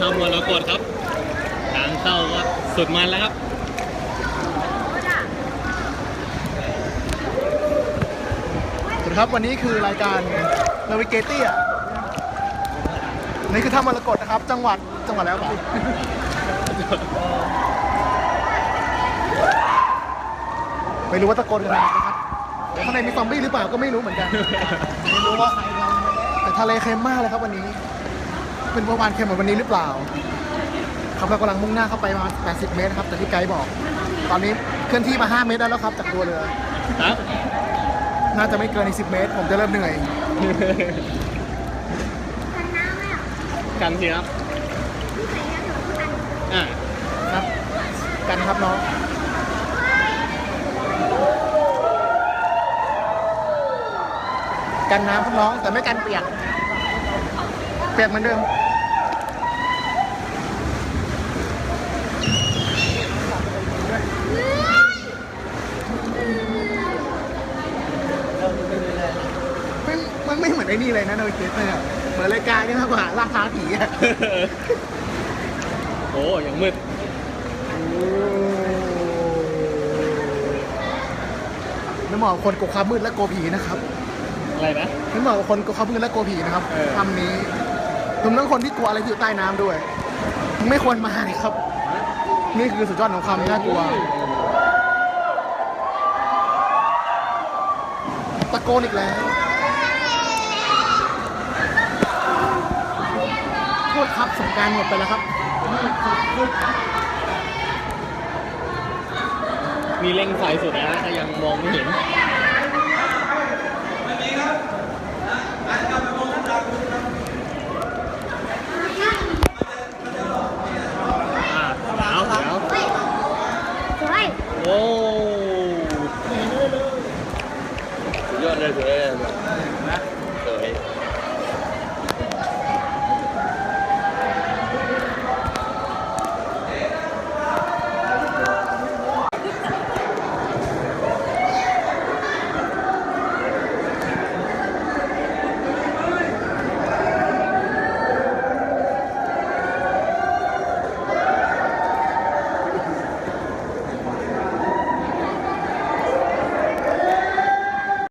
ทำมรกตครับ ทางเข้าก็สุดมันแล้วครับสวัสดีครับวันนี้คือรายการ Navigator นี่คือถ้ำมรกตนะครับ จังหวัดจังหวัดแล้วครับไม่รู้ว่าตะโกนกันอะไรนะครับข้างในมีซอมบี้หรือเปล่าก็ไม่รู้เหมือนกัน ไม่รู้ว่าแต่ทะเลเค็มมากเลยครับวันนี้ เป็นเมื่อวานเค็มเหมือนวันนี้หรือเปล่าครับเรากำลังมุ่งหน้าเข้าไปประมาณ80 เมตรครับแต่ที่ไกด์บอก ตอนนี้เคลื่อนที่มา 5 เมตรได้แล้วครับจากตัวเรือครับน่าจะไม่เกินอีก10 เมตร ผมจะเริ่มเหนื่อยกันสิครับอ่าครับ กันครับน้องกันน้ำครับน้องแต่ไม่กันเปียก เปียกเหมือนเดิม ไม่มันไม่เหมือนไอ้นี่เลยนะโนเกสเลยอะเหมือนรายการนี่มากกว่าล่าท้าผีอะโอ้ยังมืดไม่เหมาะกับคนกลัวความมืดและกลัวผีนะครับอะไรนะไม่เหมาะกับคนกลัวความมืดและกลัวผีนะครับเออทำนี้รวมทั้งคนที่กลัวอะไรที่อยู่ใต้น้ำด้วย ไม่ควรมาเลยครับ นี่คือสุดยอดของความน่ากลัว ตะโกนอีกแล้ว โทษครับสงกรารหมดไปแล้วครับมีเล็งไฟสุดแล้วนะแต่ยังมองไม่เห็นอ่าเดี๋ยวเดี๋ยวโอ้สุดยอดเลยสุดยอดเลย